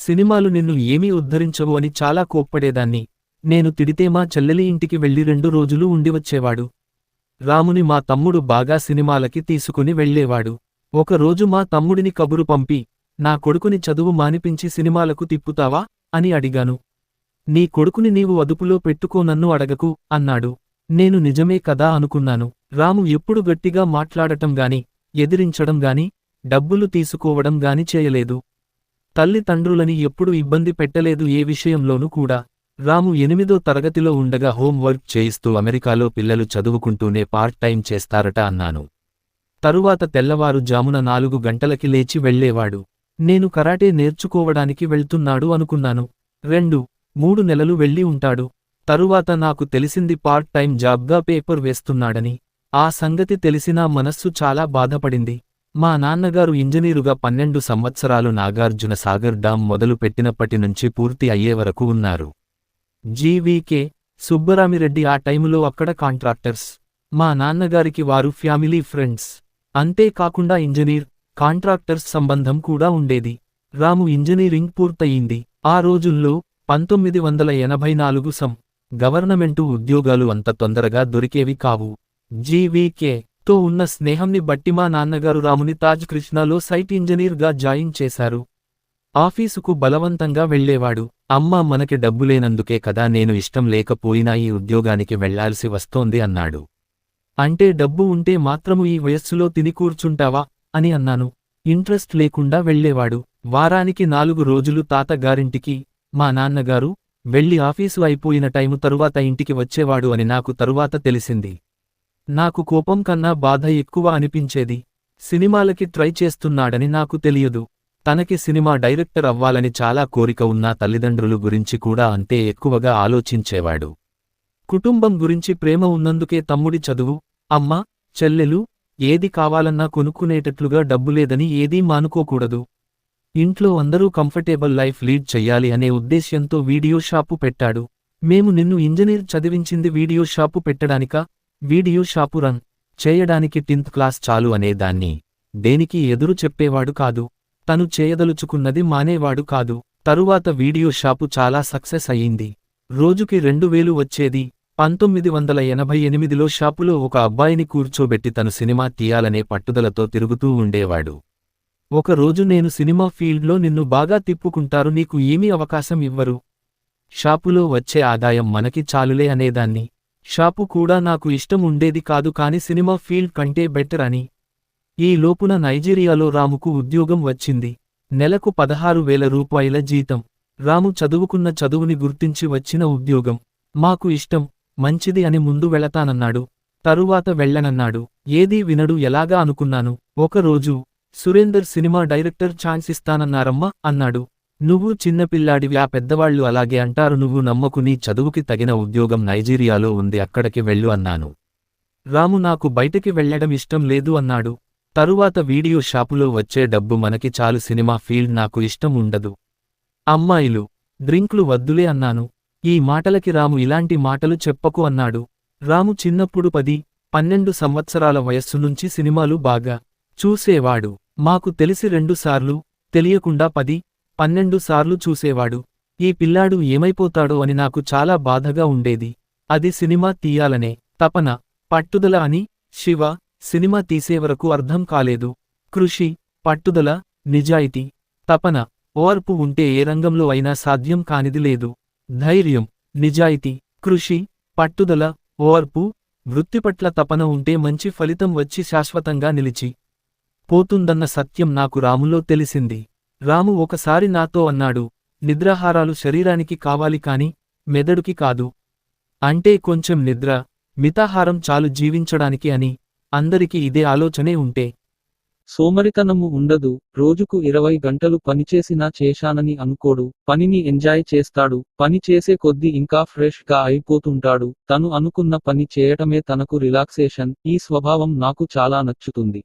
సినిమాలు నిన్ను ఏమీ ఉద్ధరించవు అని చాలా కోప్పడేదాన్ని. నేను తిడితే మా చెల్లెలి ఇంటికి వెళ్ళి రెండు రోజులు ఉండి వచ్చేవాడు. రాముని మా తమ్ముడు బాగా సినిమాలకి తీసుకుని వెళ్ళేవాడు. ఒకరోజు మా తమ్ముడిని కబురు పంపి నా కొడుకుని చదువు మానిపించి సినిమాలకు తిప్పుతావా? అని అడిగాను. నీ కొడుకుని నీవు అదుపులో పెట్టుకో నన్ను అడగకు అన్నాడు. నేను నిజమే కదా అనుకున్నాను. రాము ఎప్పుడు గట్టిగా మాట్లాడటం గాని ఎదిరించడం గాని డబ్బులు తీసుకోవడం గాని చేయలేదు. తల్లిదండ్రులని ఎప్పుడు ఇబ్బంది పెట్టలేదు ఏ విషయంలోనూ కూడా. రాము ఎనిమిదో తరగతిలో ఉండగా హోంవర్క్ చేయిస్తూ అమెరికాలో పిల్లలు చదువుకుంటూనే పార్ట్ టైం చేస్తారట అన్నాను. తరువాత తెల్లవారు జామున నాలుగు గంటలకి లేచి వెళ్ళేవాడు. నేను కరాటే నేర్చుకోవడానికి వెళ్తున్నాడు అనుకున్నాను. రెండు మూడు నెలలు వెళ్ళి ఉంటాడు. తరువాత నాకు తెలిసింది పార్ట్ టైం జాబ్గా పేపర్ వేస్తున్నాడని. ఆ సంగతి తెలిసినా మనస్సు చాలా బాధపడింది. మా నాన్నగారు ఇంజనీరుగా పన్నెండు సంవత్సరాలు నాగార్జున సాగర్ డాం మొదలు పెట్టినప్పటి నుంచి పూర్తి అయ్యే వరకు ఉన్నారు. జీవీకే సుబ్బరామిరెడ్డి ఆ టైములో అక్కడ కాంట్రాక్టర్స్ మా నాన్నగారికి వారు ఫ్యామిలీ ఫ్రెండ్స్ అంతేకాకుండా ఇంజనీర్ కాంట్రాక్టర్స్ సంబంధం కూడా ఉండేది. రాము ఇంజనీరింగ్ పూర్తయింది. ఆ రోజుల్లో పంతొమ్మిది వందల ఎనభై నాలుగు సం గవర్నమెంటు ఉద్యోగాలు అంత తొందరగా దొరికేవి కావు. జీవీకే తో ఉన్న స్నేహంని బట్టి మా నాన్నగారు రాముని తాజ్ కృష్ణలో సైట్ ఇంజనీర్గా జాయిన్ చేశారు. ఆఫీసుకు బలవంతంగా వెళ్ళేవాడు అమ్మా మనకి డబ్బులేనందుకే కదా నేను ఇష్టం లేకపోయినా ఈ ఉద్యోగానికి వెళ్ళాల్సి వస్తోంది అన్నాడు. అంటే డబ్బు ఉంటే మాత్రము ఈ వయస్సులో తిని కూర్చుంటావా? అని అన్నాను. ఇంట్రెస్ట్ లేకుండా వెళ్ళేవాడు. వారానికి నాలుగు రోజులు తాతగారింటికి మా నాన్నగారు వెళ్ళి ఆఫీసు అయిపోయిన టైము తరువాత ఇంటికి వచ్చేవాడు అని నాకు తరువాత తెలిసింది. నాకు కోపం కన్నా బాధ ఎక్కువ అనిపించేది. సినిమాలకి ట్రై చేస్తున్నాడని నాకు తెలియదు. తనకి సినిమా డైరెక్టర్ అవ్వాలని చాలా కోరిక ఉన్నా తల్లిదండ్రులు గురించి కూడా అంతే ఎక్కువగా ఆలోచించేవాడు. కుటుంబం గురించి ప్రేమ ఉన్నందుకే తమ్ముడి చదువు అమ్మ చెల్లెలు ఏది కావాలన్నా కొనుక్కునేటట్లుగా డబ్బులేదని ఏదీ మానుకోకూడదు. ఇంట్లో అందరూ కంఫర్టేబుల్ లైఫ్ లీడ్ చెయ్యాలి అనే ఉద్దేశ్యంతో వీడియో షాపు పెట్టాడు. మేము నిన్ను ఇంజనీర్ చదివించింది వీడియో షాపు పెట్టడానికా? వీడియో షాపు రన్ చేయడానికి టెన్త్ క్లాస్ చాలు అనేదాన్ని దేనికి ఎదురు చెప్పేవాడు కాదు. తను చేయదలుచుకున్నది మానేవాడు కాదు. తరువాత వీడియో షాపు చాలా సక్సెస్ అయ్యింది. రోజుకి రెండు వేలు వచ్చేది. పంతొమ్మిది వందల ఎనభై ఎనిమిదిలో షాపులో ఒక అబ్బాయిని కూర్చోబెట్టి తను సినిమా తీయాలనే పట్టుదలతో తిరుగుతూ ఉండేవాడు. ఒకరోజు నేను సినిమా ఫీల్డ్లో నిన్ను బాగా తిప్పుకుంటారు నీకు ఏమీ అవకాశం ఇవ్వరు. షాపులో వచ్చే ఆదాయం మనకి చాలులే అనేదాన్ని షాపు కూడా నాకు ఇష్టం ఉండేది కాదు కాని సినిమా ఫీల్డ్ కంటే బెటర్ అని. ఈ లోపున నైజీరియాలో రాముకు ఉద్యోగం వచ్చింది. నెలకు పదహారు వేల రూపాయల జీతం. రాము చదువుకున్న చదువుని గుర్తించి వచ్చిన ఉద్యోగం. మాకు ఇష్టం మంచిది అని ముందు వెళతానన్నాడు. తరువాత వెళ్ళనన్నాడు. ఏదీ వినడు ఎలాగా అనుకున్నాను. ఒకరోజు సురేందర్ సినిమా డైరెక్టర్ ఛాన్స్ ఇస్తానన్నారమ్మా అన్నాడు. నువ్వు చిన్నపిల్లాడివి ఆ పెద్దవాళ్ళు అలాగే అంటారు. నువ్వు నమ్మకు నీ చదువుకి తగిన ఉద్యోగం నైజీరియాలో ఉంది అక్కడికి వెళ్ళు అన్నాను. రాము నాకు బయటికి వెళ్ళడం ఇష్టం లేదు అన్నాడు. తరువాత వీడియో షాపులో వచ్చే డబ్బు మనకి చాలు సినిమా ఫీల్డ్ నాకు ఇష్టం ఉండదు. అమ్మాయిలు డ్రింక్లు వద్దులే అన్నాను. ఈ మాటలకి రాము ఇలాంటి మాటలు చెప్పకు అన్నాడు. రాము చిన్నప్పుడు పది పన్నెండు సంవత్సరాల వయస్సు నుంచి సినిమాలు బాగా చూసేవాడు. మాకు తెలిసి రెండుసార్లు తెలియకుండా పది పన్నెండు సార్లు చూసేవాడు. ఈ పిల్లాడు ఏమైపోతాడో అని నాకు చాలా బాధగా ఉండేది. అది సినిమా తీయాలనే తపన పట్టుదల అని శివ సినిమా తీసేవరకు అర్థం కాలేదు. కృషి పట్టుదల నిజాయితీ తపన ఓర్పు ఉంటే ఏ రంగంలో అయినా సాధ్యం కానిది లేదు. ధైర్యం నిజాయితీ కృషి పట్టుదల ఓర్పు వృత్తిపట్ల తపన ఉంటే మంచి ఫలితం వచ్చి శాశ్వతంగా నిలిచి పోతుందన్న సత్యం నాకు రాములో తెలిసింది. రాము ఒకసారి నాతో అన్నాడు నిద్రాహారాలు శరీరానికి కావాలి కాని మెదడుకి కాదు. అంటే కొంచెం నిద్ర మితాహారం చాలు జీవించడానికి అని అందరికీ ఇదే ఆలోచనే ఉంటే. సోమరితనము ఉండదు రోజుకు ఇరవై గంటలు పనిచేసినా చేశానని అనుకోడు పనిని ఎంజాయ్ చేస్తాడు పని చేసే కొద్దీ ఇంకా ఫ్రెష్గా అయిపోతుంటాడు తను అనుకున్న పని చేయటమే తనకు రిలాక్సేషన్ ఈ స్వభావం నాకు చాలా నచ్చుతుంది.